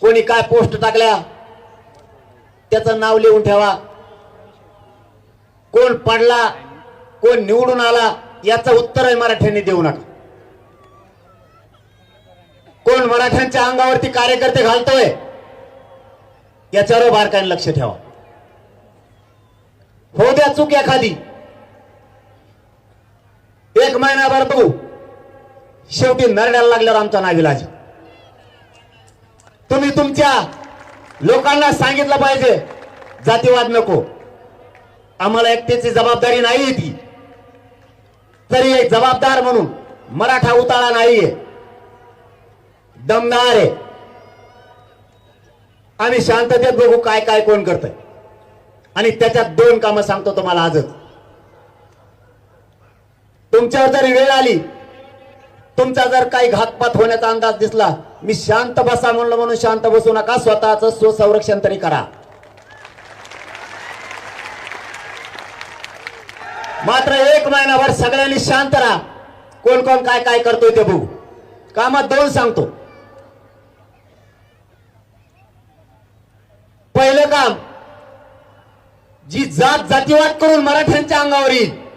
कोणी काय पोस्ट टाकल्या? त्याचं नाव लिहून ठेवा. कोण पडला कोण निवडून आला याचं उत्तर मराठ्यांनी देऊ नका. कोण मराठ्यांच्या अंगावरती कार्यकर्ते घालतोय याच्यावर बारकाईने लक्ष ठेवा. हो द्या चूक एखादी. एक महिनाभर बघू. शेवटी नरड्याला लागल्यावर आमचा नाविलाज. तुम्ही तुमच्या लोकांना सांगितलं पाहिजे जातीवाद नको. आम्हाला एकट्याची जबाबदारी नाही ती. तरी एक जबाबदार म्हणून मराठा उताळा नाहीये. दमदार आहे. आम्ही शांततेत बघू काय काय कोण करतंय. आणि त्याच्यात दोन कामं सांगतो तुम्हाला आजच. तुमच्यावर जरी वेळ आली तुमचा जर काही घातपात होण्याचा अंदाज दिसला मी शांत बसा म्हणलं म्हणून शांत बसू नका स्वतःच स्वसंरक्षण तरी करा. मात्र एक महिनाभर सगळ्यांनी शांत राहा. कोण कोण काय काय करतोय ते बघू. कामात दोन सांगतो. पहिलं काम जी जात जातीवाद करून मराठ्यांच्या अंगावर येईल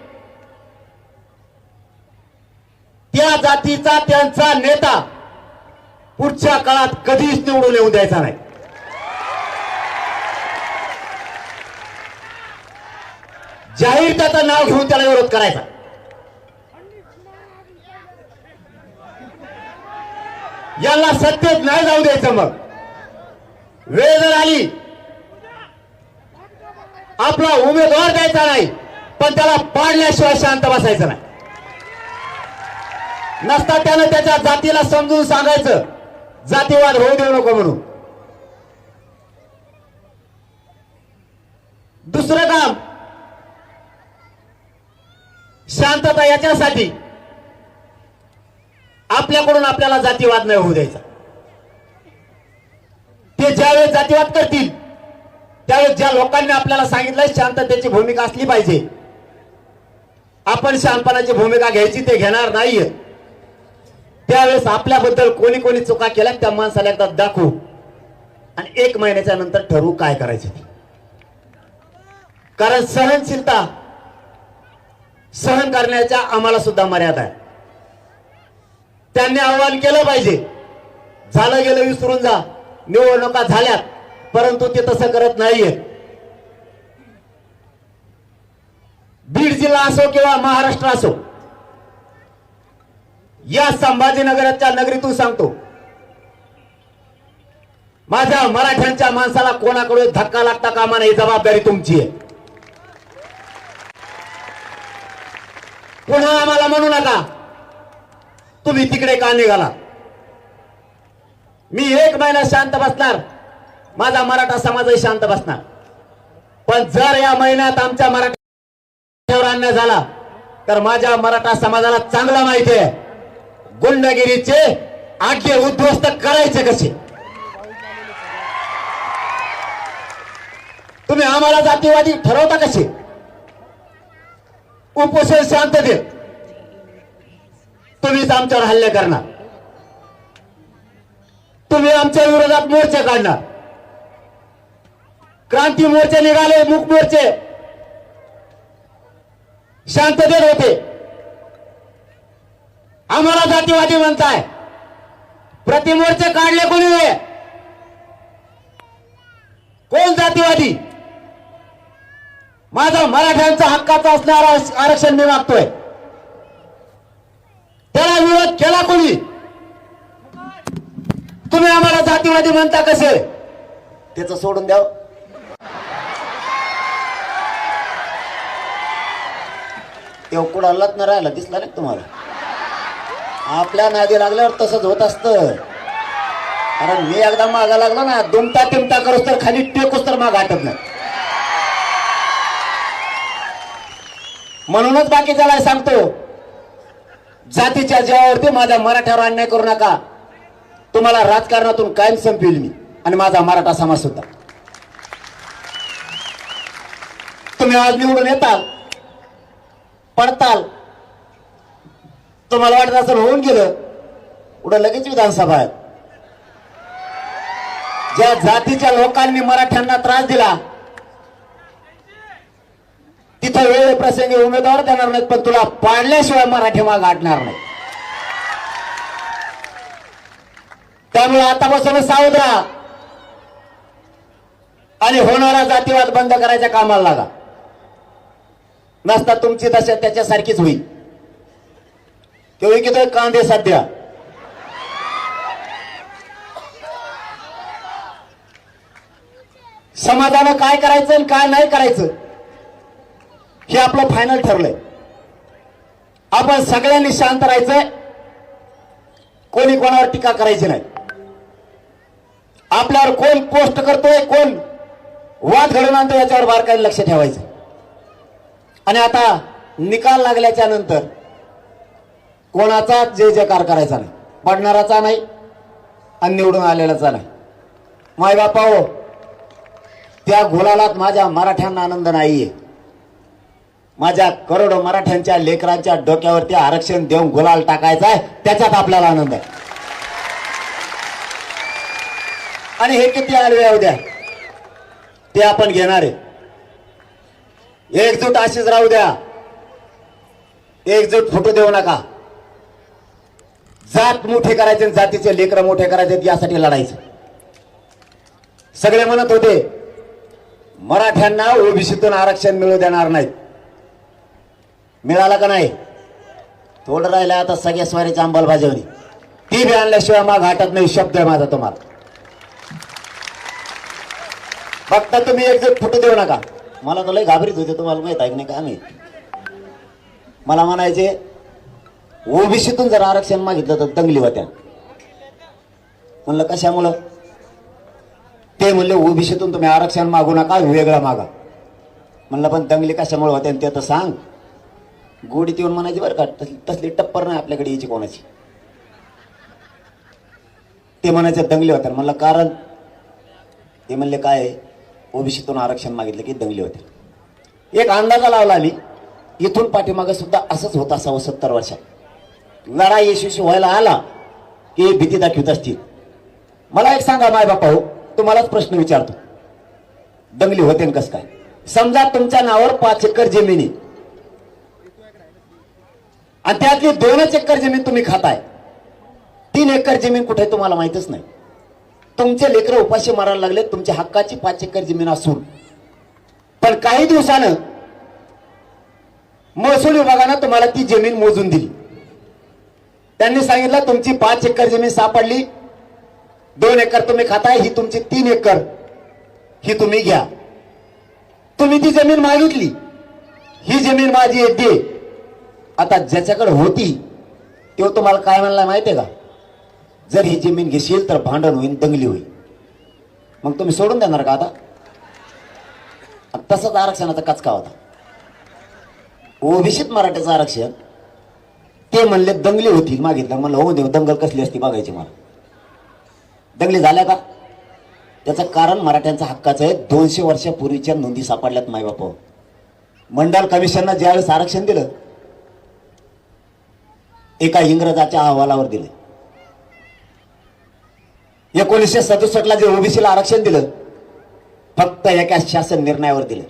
त्या जातीचा त्यांचा नेता पुढच्या काळात कधीच निवडून येऊ द्यायचा नाही. जाहीर त्याचं नाव घेऊन त्याला विरोध करायचा. याला सत्तेत नाही जाऊ द्यायचं मग. वेळ जर आली आपला उमेदवार द्यायचा नाही पण त्याला पाडल्याशिवाय शांत बसायचं नाही. नसता त्यानं त्याच्या जातीला समजून सांगायचं. जातीवाद होऊ देऊ नको म्हणून. दुसरं काम. शांतता याच्यासाठी आपल्याकडून आपल्याला जातीवाद नाही होऊ द्यायचा. ते ज्यावेळेस जातीवाद करतील त्यावेळेस ज्या लोकांनी आपल्याला सांगितलंय शांततेची भूमिका असली पाहिजे. आपण शहाणपणाची भूमिका घ्यायची ते घेणार नाहीये. त्यावेळेस आपल्याबद्दल कोणी कोणी चुका केल्या त्या माणसाला एकदा दाखवू. आणि एक महिन्याच्या नंतर ठरवू काय करायचं कारण सहनशीलता सहन करण्याच्या आम्हाला सुद्धा मर्यादा आहे. त्यांनी आव्हान केलं पाहिजे. झालं गेलं विसरून जा. निवडणुका झाल्यात परंतु ते तसं करत नाहीये बीड जिल्हा असो किंवा महाराष्ट्र असो या संभाजीनगरच्या नगरीतून सांगतो. माझ्या मराठ्यांच्या माणसाला कोणाकडून धक्का लागता कामा नाही जबाबदारी तुमची आहे. पुन्हा आम्हाला म्हणू नका. तुम्ही तिकडे का निघाला? मी एक महिना शांत बसणार. माझा मराठा समाजही शांत बसणार. पण जर या महिन्यात आमच्या मराठ्यावर अन्याय झाला तर माझ्या मराठा समाजाला चांगला माहिती आहे. गुंडगिरीचे आडले उद्ध्वस्त करायचे कसे? तुम्ही आम्हाला जातीवादी ठरवता कसे? उपोषण शांततेत तुम्हीच आमच्यावर हल्ले करणार. तुम्ही आमच्या विरोधात मोर्चे काढणार. क्रांती मोर्चे निघाले मुख मोर्चे. शांततेत होते. आम्हाला जातीवादी म्हणताय. प्रतिमोर्चे काढले कोणी कोण जातीवादी? माझा मराठ्यांचा हक्काचा असणारा आरक्षण मी मागतोय. त्याला विरोध केला कोणी? तुम्ही आम्हाला जातीवादी म्हणता कसे? त्याचं सोडून द्या. तेव्हा कुणालाच न राहिला दिसला नाही तुम्हाला? आपल्या नादी लागल्यावर तसंच होत असतं. कारण मी एकदा मागा लागलो ना दुमता तिमता करूस तर खाली टेकूस तर माग हटत नाही. म्हणूनच बाकीच्याला सांगतो जातीच्या जीवावरती माझ्या मराठ्यावर अन्याय करू नका. तुम्हाला राजकारणातून कायम संपविल मी आणि माझा मराठा समाज सुद्धा. तुम्ही आज निवडून येताल पडताल तुम्हाला वाटत असं होऊन गेलं. उडं लगेच विधानसभा आहे ज्या जातीच्या लोकांनी मराठ्यांना त्रास दिला तिथं वेळ प्रसंगी उमेदवार देणार नाहीत पण तुला पाडल्याशिवाय मराठी माग आडणार नाही. त्यामुळे आतापासून सावध राहा. आणि होणारा जातीवाद बंद करायच्या कामाला लागा. नसता तुमची दशा त्याच्यासारखीच होईल. तो किती कांदे सध्या? समाजानं काय करायचं आणि काय नाही करायचं हे आपलं फायनल ठरलंय. आपण सगळ्यांनी शांत राहायचंय कोणी कोणावर टीका करायची नाही. आपल्यावर कोण पोस्ट करतोय कोण वाद घडवून आणतो याच्यावर बारकाईने लक्ष ठेवायचं. आणि आता निकाल लागल्याच्या नंतर कोणाचा जय जयकार करायचा नाही. पडणाराचा नाही आणि निवडून आलेलाचा नाही. माय बापा हो त्या गुलालात माझ्या मराठ्यांना आनंद नाहीये. माझ्या करोडो मराठ्यांच्या लेकरांच्या डोक्यावरती आरक्षण देऊन गुलाल टाकायचा आहे त्याच्यात आपल्याला आनंद आहे. आणि हे किती आडवे येऊ द्या. ते आपण घेणार आहे. एकजूट अशीच राहू द्या. एकजूट फुटू देऊ नका. जात मोठे करायचे आणि जातीचे लेकर मोठे करायचे यासाठी लढायचं. सगळे म्हणत होते मराठ्यांना ओबीसीतून आरक्षण मिळू देणार नाहीत. मिळाला का नाही? थोडं राहिलं आता सगळ्या स्वारीच्या अंमलबजावणी ती बी आणल्याशिवाय माग हटत नाही शब्द आहे माझा तुम्हाला. फक्त तुम्ही एकजूट फुटू देऊ नका. मला तर लय घाबरीत होते तुम्हाला माहीत आहे की नाही का आम्ही मला म्हणायचे ओबीसीतून जर आरक्षण मागितलं तर दंगली होत्या. म्हणलं कशामुळं? ते म्हणले ओबीसीतून तुम्ही आरक्षण मागू नका वेगळा मागा. म्हणलं पण दंगली कशामुळे होत्या? ते तर सांग. गोडीत येऊन म्हणायची बरं का तसली तसली टप्पर नाही आपल्याकडे यायची कोणाची. ते म्हणायचं दंगली होत्या. म्हणलं कारण? ते म्हणले काय ओबीसीतून आरक्षण मागितलं की दंगली होत्या. एक अंदाजा लावला आली. इथून पाठीमागं सुद्धा असंच होत असावं सत्तर वर्षात. लढा यशस्वी व्हायला आला की भीती दाखवित असतील. मला एक सांगा माय बापा हो तुम्हालाच प्रश्न विचारतो. दंगली होते कस कसं काय? समजा तुमच्या नावावर पाच एकर जमिनी आणि त्यातली दोनच एकर जमीन तुम्ही खाताय. तीन एकर जमीन कुठे तुम्हाला माहितच नाही. तुमचे लेकर उपाशी मारायला लागले तुमच्या हक्काची पाच एकर जमीन असून. पण काही दिवसानं महसूल विभागानं तुम्हाला ती जमीन मोजून दिली. त्यांनी सांगितलं तुमची पाच एकर जमीन सापडली. दोन एकर तुम्ही खाताय ही तुमची तीन एकर. ही तुम्ही घ्या. तुम्ही ती जमीन मागितली. ही जमीन माझी येते दे. आता ज्याच्याकडे होती तो तुम्हाला काय म्हणला माहितीये का? जर ही जमीन घेशील तर भांडण होईल दंगली होईल मग तुम्ही सोडून देणार का आता? तसंच आरक्षणाचा कचका होता. ओबीसीत मराठ्याचं आरक्षण ते म्हणले दंगली होतील मागितलं. म्हणलं हो देव दंगल कसली असती बघायची मला. दंगली झाल्या का? त्याचं कारण मराठ्यांचा हक्काचं आहे. दोनशे वर्षापूर्वीच्या नोंदी सापडल्यात मायबाप. मंडल कमिशननं ज्यावेळेस आरक्षण दिलं एका इंग्रजाच्या अहवालावर दिलं. एकोणीसशे सदुसष्टला जे ओबीसीला आरक्षण दिलं फक्त एका शासन निर्णयावर दिलं.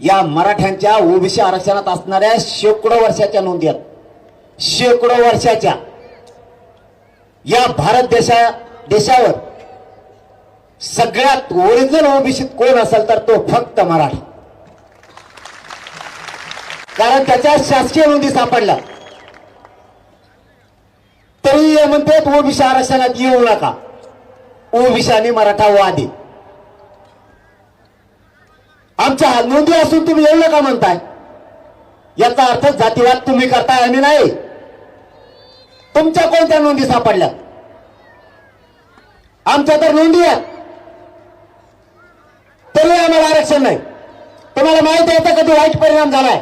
या मराठ्यांच्या ओबीसी आरक्षणात असणाऱ्या शेकडो वर्षाच्या नोंदी आहेत. शेकडो वर्षाच्या या भारत देशा देशावर सगळ्यात ओरिजिनल ओबीसीत कोण असेल तर तो फक्त मराठा. कारण त्याच्या शासकीय नोंदी सापडल्या. तरी हे म्हणतात ओबीसी आरक्षणात येऊ नका. ओबीसी आणि मराठा वादी. आमच्या नोंदी असून तुम्ही येऊ नका म्हणताय. याचा अर्थ जातीवाद तुम्ही करताय आणि नाही. तुमच्या कोणत्या नोंदी सापडल्या? आमच्या तर नोंदी आहेत. तरी आम्हाला आरक्षण नाही. तुम्हाला माहिती आहे का कधी वाईट परिणाम झालाय?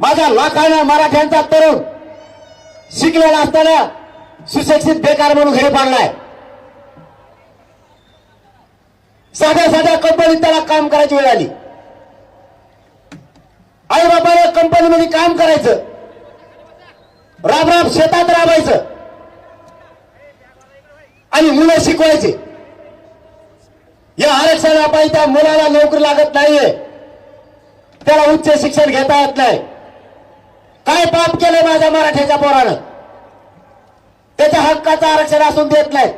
माझा लाखाना मराठ्यांचा तरुण शिकलेला असताना सुशिक्षित बेकार म्हणून घरी पाडलाय. साध्या साध्या कंपनीत त्याला काम करायची वेळ आली. आई बाबाला कंपनीमध्ये काम करायचं. राब राब शेतात राबायचं. आणि मुलं शिकवायचे. या आरक्षणापायी त्या मुलाला नोकरी लागत नाहीये. त्याला उच्च शिक्षण घेता येत नाही. काय पाप केलंय माझ्या मराठ्याच्या पोरानं? त्याच्या हक्काचं आरक्षण असून देत नाही.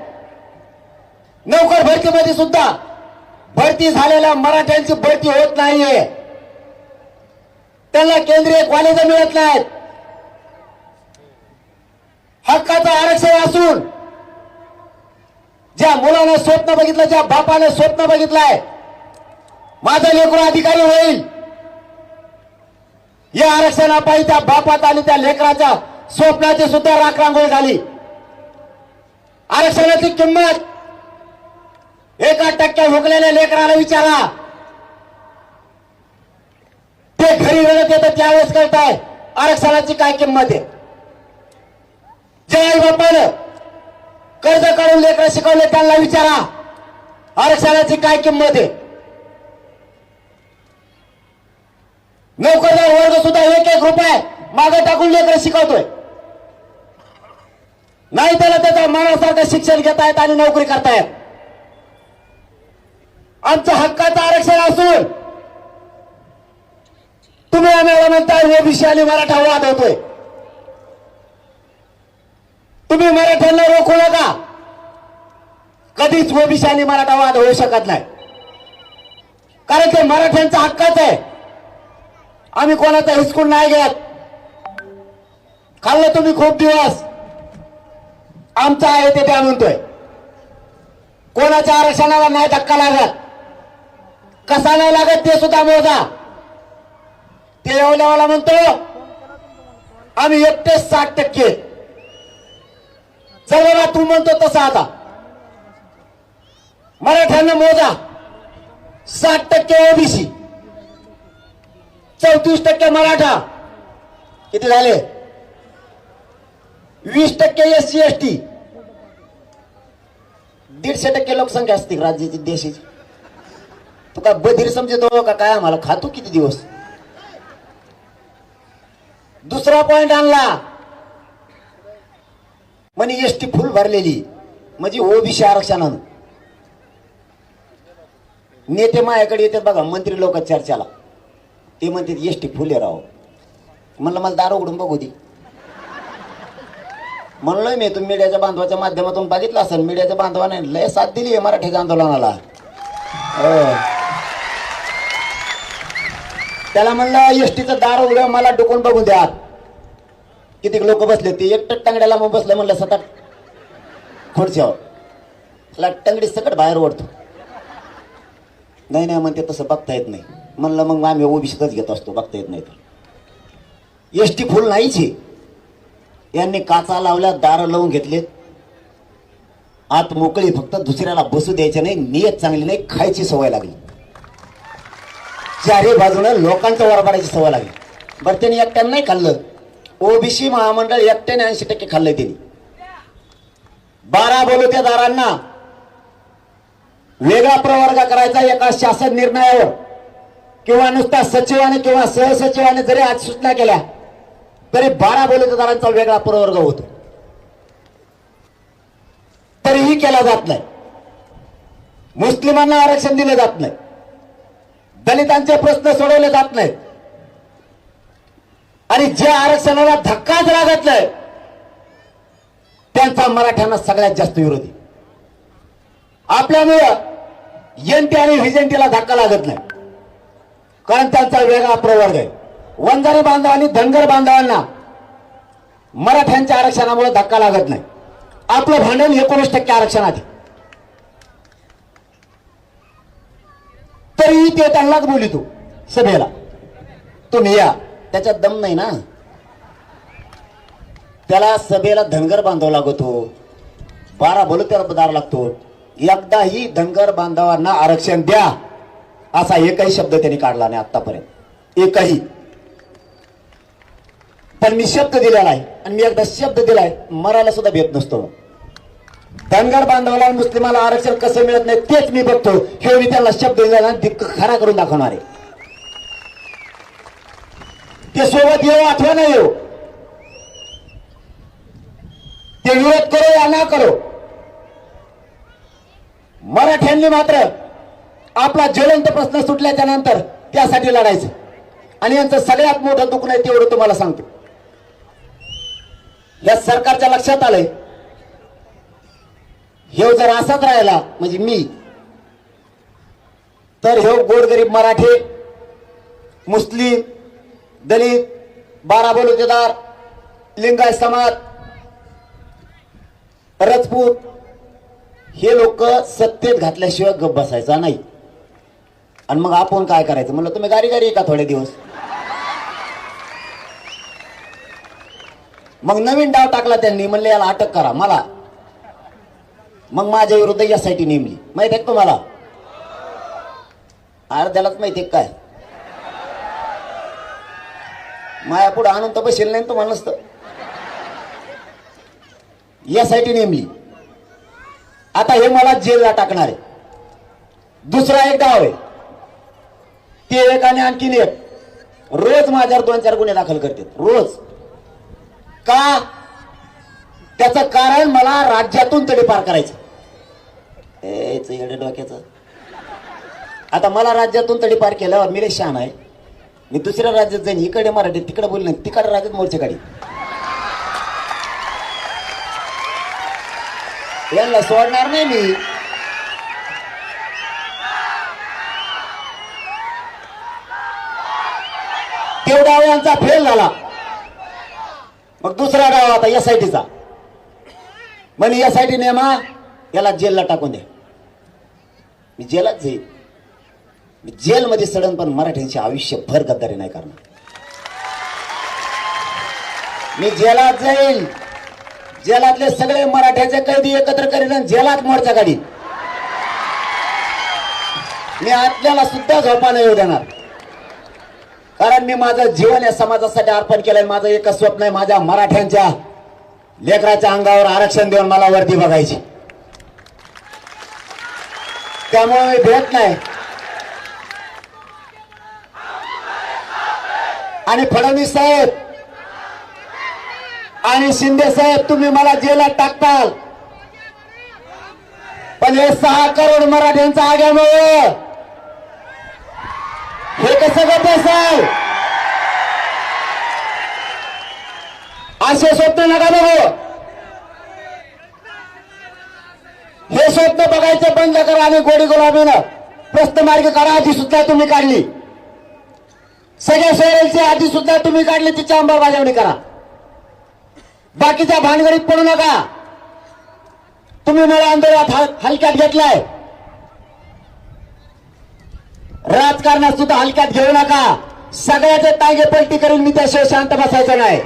नोकर भरतीमध्ये सुद्धा भरती झालेल्या मराठ्यांची भरती होत नाहीये. त्यांना केंद्रीय कॉलेज मिळत नाहीत. हक्काचं आरक्षण असून ज्या मुलानं स्वप्न बघितलं ज्या बापाने स्वप्न बघितलंय माझा लेकरू अधिकारी होईल. या आरक्षणापायी त्या बापात आणि त्या लेकराच्या स्वप्नाची सुद्धा राखरांगोळी झाली. आरक्षणाची किंमत एका टक्क्या हुकलेल्या लेकराला विचारा. ते घरी रडत येतं त्यावेळेस करताय. आरक्षणाची काय किंमत आहे? जे आई बापानं कर्ज काढून लेकरं शिकवले त्यांना विचारा. आरक्षणाची काय किंमत आहे? नोकरदार वर्ग सुद्धा एक एक रुपये मागे टाकून लेकरं शिकवतोय. नाही त्याला त्याच्या मनासारखं शिक्षण घेतायत आणि नोकरी करतायत. आमच्या हक्काचं आरक्षण असून तुम्ही आम्हाला म्हणताय ओबीसी आणि मराठा वाद होतोय. तुम्ही मराठ्यांना रोखू नका. कधीच ओबीसी आणि मराठा वाद होऊ शकत नाही. कारण ते मराठ्यांचा हक्काच आहे. आम्ही कोणाचा हिसकून नाही घेत. खाल्लं तुम्ही खूप दिवस. आमचा आहे ते त्या म्हणतोय. कोणाच्या आरक्षणाला नाही धक्का लागत. कसा नाही लागत ते सुद्धा मोजा. ते येवल्यावाला म्हणतो आम्ही एकटेच साठ टक्के. चल बाबा तू म्हणतो तसा आता. मराठ्यांना मोजा. साठ टक्के ओबीसी. चौतीस टक्के मराठा. किती झाले? वीस टक्के एस सी एस टी दीडशे टक्के लोकसंख्या असते राज्याची देशाची. तुका बधीर समजतो का? काय आम्हाला खातो किती दिवस? दुसरा पॉइंट आणला. म्हणे एस टी फुल भरलेली. म्हणजे ओबीसी आरक्षणानं. नेते माझ्याकडे येतात बघा मंत्री लोक चर्चाला. ते म्हणतात एस टी फुले राहो म्हणलं मला दार उघडून बघू दे. म्हणलोय मी तुम्ही मीडियाच्या बांधवाच्या माध्यमातून बघितलं असेल मीडियाच्या बांधवाने लय साथ दिली आहे मराठी आंदोलनाला. हो. त्याला म्हणलं एसटीचं दार उघड मला डोकून बघू द्या. किती लोक बसले ते एकटं टंगड्याला मग बसलं म्हणलं सतत खुर्च्यावर. त्याला टंगडी सकट बाहेर ओढतो. नाही नाही म्हणते तसं बघता येत नाही. म्हणलं मग आम्ही ओबीसीतच घेत असतो बघता येत नाही तर. एस टी फुल नाहीच यांनी काचा लावल्या दार लावून घेतलेत आत मोकळी फक्त दुसऱ्याला बसू द्यायचे नाही नियत चांगली नाही खायची सवय लागली. चारही बाजूनं लोकांचं वर सवय लागली. बरं त्यांनी एकट्यानं नाही खाल्लं. ओबीसी महामंडळ एकट्याने ऐंशी टक्के खाल्लंय त्यांनी. बारा बोलू दारांना वेगळा प्रवर्ग करायचा एका शासन निर्णयावर. किंवा नुसता सचिवाने किंवा सहसचिवाने जरी आज सूचना केल्या तरी बारा बलुतेदारांचा वेगळा प्रवर्ग होतो. तरीही केला जात नाही. मुस्लिमांना आरक्षण दिलं जात नाही. दलितांचे प्रश्न सोडवले जात नाहीत. आणि जे आरक्षणाला धक्काच लागत नाही त्यांचा मराठ्यांना सगळ्यात जास्त विरोधी. आपल्यामुळं एनटी आणि व्हिजेंटीला धक्का लागत नाही. कारण त्यांचा वेगळा प्रवर्ग आहे. वंजारी बांधव आणि धनगर बांधवांना मराठ्यांच्या आरक्षणामुळे धक्का लागत नाही. आपलं भांडण एकोणीस टक्के आरक्षणात तरीही ते त्यांनाच बोलितो सभेला. तुम्ही या. त्याच्यात दम नाही ना? त्याला सभेला धनगर बांधव लागतो. बारा बोलू त्याला पदार लागतो. एकदाही धनगर बांधवांना आरक्षण द्या. असा एकही शब्द त्यांनी काढला नाही आतापर्यंत एकही. पण मी शब्द दिलेला आहे. आणि मी एकदा शब्द दिलाय मरायला सुद्धा भेट नसतो. धनगर बांधवाला मुस्लिमाला आरक्षण कसं मिळत नाही तेच मी बघतो. हे मी त्याला शब्द दिला खरा करून दाखवणार आहे. ते सोबत येऊ अथवा नाही येऊ? ते विरोध करो या ना करो. मराठ्यांनी मात्र आपला ज्वलंत प्रश्न सुटल्याच्या नंतर त्यासाठी लढायचं. आणि यांचं सगळ्यात मोठं दुःख नाही तेवढं तुम्हाला सांगतो. या सरकारच्या लक्षात आलंय. हे जर असाच राहिला म्हणजे मी तर हे गोरगरीब मराठे मुस्लिम दलित बारा बलुतेदार लिंगाय समाज रजपूत हे लोक सत्तेत घातल्याशिवाय गप बसायचा नाही. आणि मग आपण काय करायचं? म्हणलं तुम्ही गारी गारी का थोडे दिवस. मग नवीन डाव टाकला त्यांनी म्हणले याला अटक करा मला. मग माझ्या विरुद्ध यासाठी नेमली. माहीत आहे तुम्हाला? अर्ध्यालाच माहिती आहे काय? माया पुढे आणून तर बसेल नाही तुम्हाला नसतं. यासाठी नेमली. आता हे मला जेलला टाकणार आहे. दुसरा एक डाव आहे. ते एक आणि आणखीन एक. रोज माझ्यावर दोन चार गुन्हे दाखल करतात. रोज. का? त्याचं कारण मला राज्यातून तडी पार करायचं. हेच येडे डोक्याचं. आता मला राज्यातून तडी पार केल्यावर मी लय शान आहे. मी दुसऱ्या राज्यात जाईन इकडे मराठी तिकडे बोलले तिकडे राज्यात मोर्चे काढी यांना सोडणार नाही मी. तेवढा डाव यांचा फेल झाला. मग दुसरा डाव आता एस आय टीचा म्हणे एस आय टी नेमा याला जेलला टाकून द्या मी जेलात जाईल. मी जेलमध्ये सडन पण मराठ्यांची आयुष्यभर गद्दारी नाही करणार. मी जेलात जाईल. जेलातले सगळे मराठ्याचे कैदी एकत्र करीन जेलात मोर्चा काढीन. मी आपल्याला सुद्धा झोपा नाही येऊ देणार. कारण मी माझं जीवन या समाजासाठी अर्पण केलंय. माझं एकच स्वप्न आहे माझ्या मराठ्यांच्या लेकराच्या अंगावर आरक्षण देऊन मला वरती बघायची. त्यामुळे मी भेट नाही. आणि फडणवीस साहेब आणि शिंदे साहेब तुम्ही मला जेलात टाकताल. पण हे सहा करोड मराठ्यांचा आग्यामुळे. हे कसं करत साहेब असे स्वप्न नका बघू हे स्वप्न बघायचं आणि गोडी गुलाबीनं प्रस्त मार्ग करा आधी सुद्धा तुम्ही काढली. सगळ्या सोयरेलची आधी सुद्धा तुम्ही काढली तिची अंमलबजावणी करा. बाकीच्या भानगडीत पडू नका. तुम्ही मला आंदोलनात हलक्यात घेतलाय. राजकारणात सुद्धा हलक्यात घेऊ नका. सगळ्याचे तांगे पलटी करून मी त्याशिवाय शांत बसायचं नाही.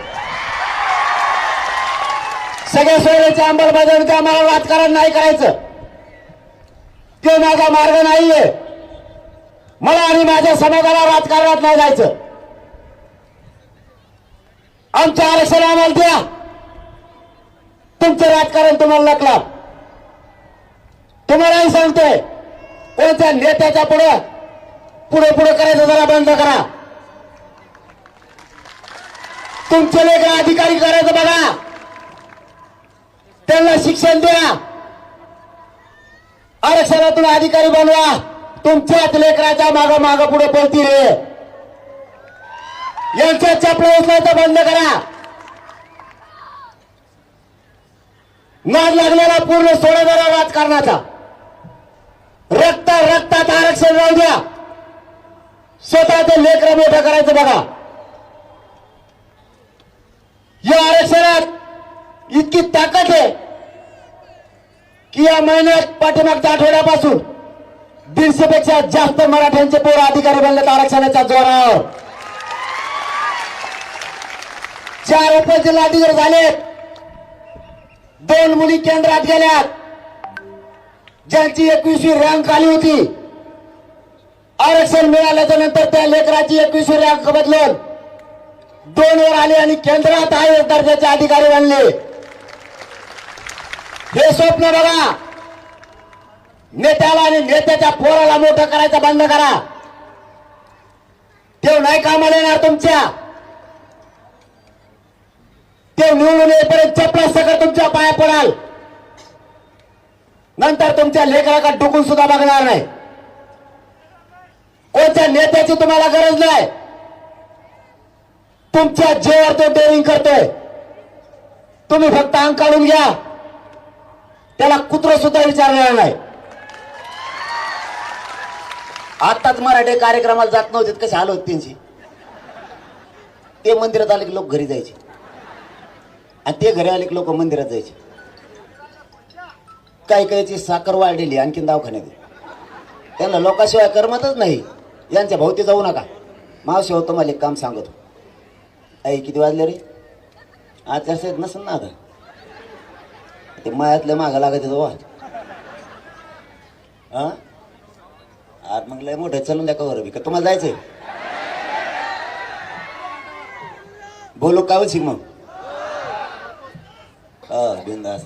सगळ्या सोयरेची अंमलबजावणी आम्हाला राजकारण नाही करायचं. ते माझा मार्ग नाहीये. मला आणि माझ्या समाजाला राजकारणात नाही जायचं. आमचं आरक्षण आम्हाला द्या. तुमचं राजकारण तुम्हाला नकला तुम्हालाही सांगतोय कोणत्या नेत्याच्या पुढे पुढे पुढे करायचं जरा बंद करा. तुमचे लेकर अधिकारी करायचं बघा. त्यांना शिक्षण द्या. आरक्षणातून अधिकारी बनवा. तुमच्याच लेकराच्या माग माग पुढे पळती यांच्या चपला उचलायचं बंद करा. नाद लागलेला पूर्ण सोडा जरा राजकारणाचा. रक्त रक्तात आरक्षण राहू द्या. स्वतःचे लेकर मोठं करायचं बघा. या आरक्षणात इतकी ताकद आहे. की या महिन्यात पाठीमागच्या आठवड्यापासून दीडशे पेक्षा जास्त मराठ्यांचे पोर अधिकारी बनलेत आरक्षणाच्या जोरावर. चार उपजिल्हाधिकारी झालेत. दोन मुली केंद्रात गेल्यात. ज्यांची एकवीसवी रँक आली होती. आरक्षण मिळाल्याच्या नंतर त्या लेकराची एकवीसवी रँक बदलून दोन वर आले आणि केंद्रात आहे दर्जाचे अधिकारी बनले. हे स्वप्न बघा. नेत्याला आणि नेत्याच्या पोराला मोठं करायचं बंद करा. तेव नाही कामाला येणार तुमच्या. ते निवडून येईपर्यंत चपला सगळं तुमच्या पाया पडाल. नंतर तुमच्या लेकराकडे डुकून सुद्धा बघणार नाही. कोणत्या नेत्याची तुम्हाला गरज नाही. तुमच्या जेवर तो डेअरिंग करतोय. तुम्ही फक्त अंग काढून घ्या. त्याला कुत्र सुद्धा विचारलेला नाही. आताच मराठी कार्यक्रमाला जात नव्हते कसे आलो होते त्यांची? ते मंदिरात आले की लोक घरी जायचे. आणि ते घरी आले की लोक मंदिरात जायचे. काही काहीची साखर वाढलेली आणखीन दवाखान्यात. त्यांना लोकाशिवाय करमतच नाही. यांच्या भोवती जाऊ नका. मावशी हो तुम्हाला एक काम सांगतो. आई किती वाजले रे? आज जास्त नसेल ना आता? ते मायातल्या मागा लागत वा हा? आज मग लय मोठे चलून द्या कवर बी. का तुम्हाला जायचंय? बोलू का शिक मग? हो, हा बिंदास